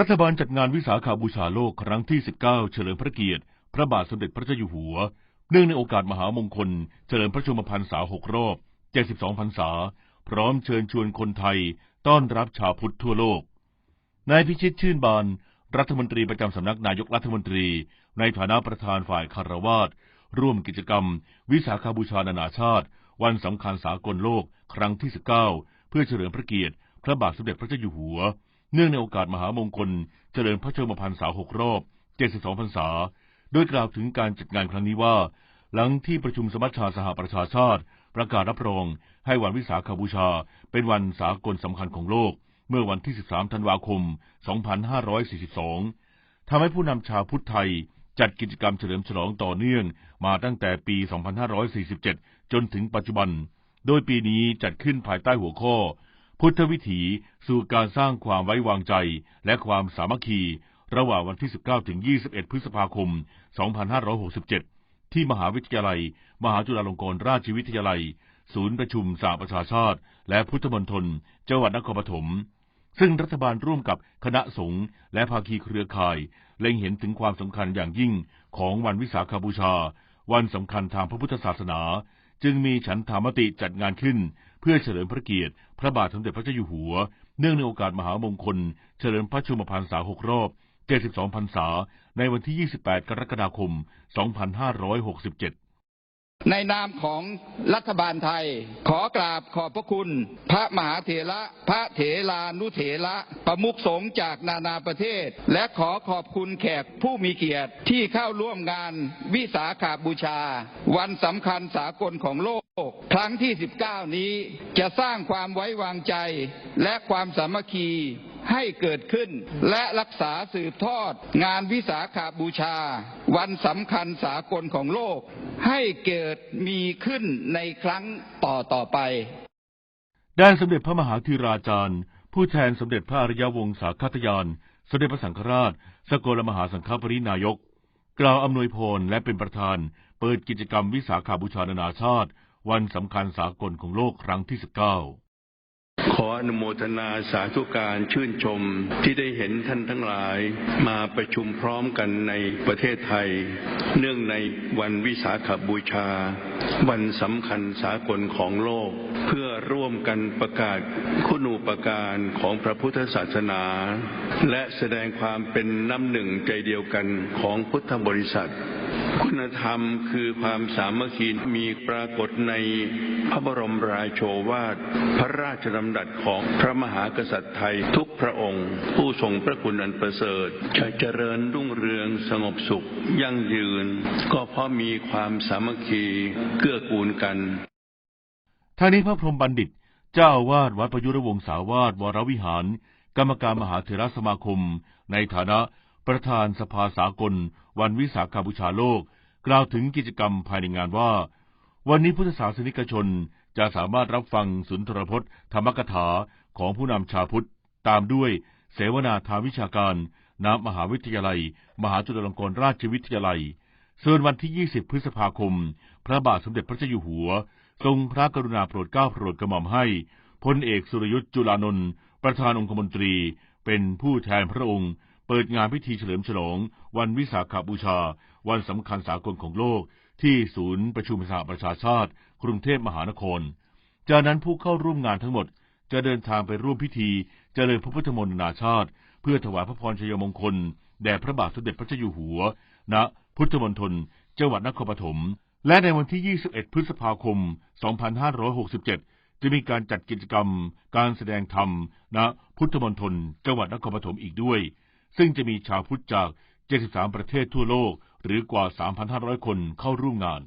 รัฐบาลจัดงานวิสาขาบูชาโลกครั้งที่ 19 เฉลิมพระเกียรติ พระบาทสมเด็จพระเจ้าอยู่หัว เนื่องในโอกาสมหามงคล เฉลิมพระชนมพรรษาหกรอบ 72 พรรษา พร้อมเชิญชวนคนไทย ต้อนรับชาวพุทธทั่วโลก นายพิชิตชื่นบาน รัฐมนตรีประจำสำนักนายกรัฐมนตรี ในฐานะประธานฝ่ายคารวาสร่วมกิจกรรม วิสาขาบูชานานาชาติ วันสำคัญสากลโลก ครั้งที่ 19 เพื่อเฉลิมพระเกียรติ พระบาทสมเด็จพระเจ้าอยู่หัว เนื่องในโอกาสมหามงคลเจริญพระชนมพรรษาหกรอบ 72 พรรษา โดยกล่าวถึงการจัดงานครั้งนี้ว่า หลังที่ประชุมสมัชชาสหประชาชาติ ประกาศรับรองให้วันวิสาขบูชา เป็นวันสากลสำคัญของโลก เมื่อวันที่ 13 ธันวาคม 2542 ทำให้ผู้นำชาวพุทธไทยจัดกิจกรรมเฉลิมฉลองต่อเนื่องมาตั้งแต่ปี 2547 จนถึงปัจจุบัน โดยปีนี้จัดขึ้นภายใต้หัวข้อ พุทธวิถีสู่การสร้างความไว้วางใจและความสามัคคี ระหว่างวันที่ 19 ถึง 21 พฤษภาคม 2567 ที่มหาวิทยาลัย มหาจุฬาลงกรณราชวิทยาลัย ศูนย์ประชุมสหประชาชาติ และพุทธมณฑลจังหวัดนครปฐม ซึ่งรัฐบาลร่วมกับคณะสงฆ์และภาคีเครือข่าย เล็งเห็นถึงความสำคัญอย่างยิ่งของวันวิสาขบูชา วันสำคัญทางพระพุทธศาสนา จึงมีฉันทามติจัดงานขึ้น เพื่อเฉลิมพระเกียรติ พระบาทสมเด็จพระเจ้าอยู่หัว เนื่องในโอกาสมหามงคล เฉลิมพระชนมพรรษาหกรอบ 72พรรษา ในวันที่ 28 กรกฎาคม 2567 นนามของรัฐบาลไทย ขอกราบขอบพระคุณ พระมหาเถระพระเถรานุเถระประมุขสงฆ์จากนานาประเทศ และขอขอบคุณแขกผู้มีเกียรติที่เข้าร่วมงานวิสาขาบูชา วันสำคัญสากลของโลก ครั้งที่ 19 นี้จะสร้างความไว้วางใจและความสามัคคี ให้เกิดขึ้น และรักษาสืบทอด งานวิสาขาบูชา วันสำคัญสากลของโลก ให้เกิดมีขึ้นในครั้งต่อต่อไป ด้านสมเด็จพระมหาธีราจารย์ ผู้แทนสมเด็จพระอริยวงศาคตยาน สมเด็จพระสังฆราช สกลมหาสังฆปรินายก กล่าวอำนวยพรและเป็นประธาน เปิดกิจกรรมวิสาขาบูชานานาชาติ วันสำคัญสากลของโลกครั้งที่ 19 ขออนุโมทนาสาธุการชื่นชมที่ได้เห็นท่านทั้งหลายมาประชุมพร้อมกันในประเทศไทย เนื่องในวันวิสาขบูชา วันสำคัญสากลของโลก เพื่อร่วมกันประกาศคุณูปการของพระพุทธศาสนา และแสดงความเป็นน้ำหนึ่งใจเดียวกันของพุทธบริษัท คุณธรรมคือความสามัคคีมีปรากฏในพระบรมราโชวาท พระราชดำรัสของพระมหากษัตริย์ไทยทุกพระองค์ ผู้ทรงพระคุณอันประเสริฐจะเจริญรุ่งเรืองสงบสุข ยั่งยืน ก็เพราะมีความสามัคคีเกื้อกูลกันทางนี้พระพรหมบัณฑิต เจ้าวาสวัดประยุรวงศาวาสวรวิหาร กรรมการมหาเถรสมาคม ในฐานะประธานสภาสากล วันวิสาขาบูชาโลก กล่าวถึงกิจกรรมภายในงานว่า วันนี้พุทธศาสนิกชนจะสามารถรับฟังสุนทรพจน์ ธรรมกถาของผู้นำชาวพุทธ ตามด้วยเสวนาทางวิชาการณมหาวิทยาลัย มหาจุฬาลงกรณราชวิทยาลัยส่วนวันที่ 20 พฤษภาคม พระบาทสมเด็จพระเจ้าอยู่หัว ทรงพระกรุณาโปรดเกล้าโปรดกระหม่อมให้พลเอกสุรยุทธ์จุลานนท์ประธานองคมนตรี เป็นผู้แทนพระองค์ เปิดงานพิธีเฉลิมฉลอง วันวิสาขบูชา วันสำคัญสากลของโลก ที่ศูนย์ประชุมสหประชาชาติ กรุงเทพมหานคร จากนั้นผู้เข้าร่วมงานทั้งหมดจะเดินทางไปร่วมพิธีเจริญพระพุทธมนต์นานาชาติ เพื่อถวายพระพรชัยมงคล แด่พระบาทสมเด็จพระเจ้าอยู่หัว ณ พุทธมณฑลจังหวัดนครปฐม และในวันที่ 21 พฤษภาคม 2567 จะมีการจัดกิจกรรม การแสดงธรรม ณ พุทธมณฑลจังหวัดนครปฐมอีกด้วย ซึ่งจะมีชาวพุทธจาก 73 ประเทศทั่วโลก หรือกว่า 3,500 คนเข้าร่วมงาน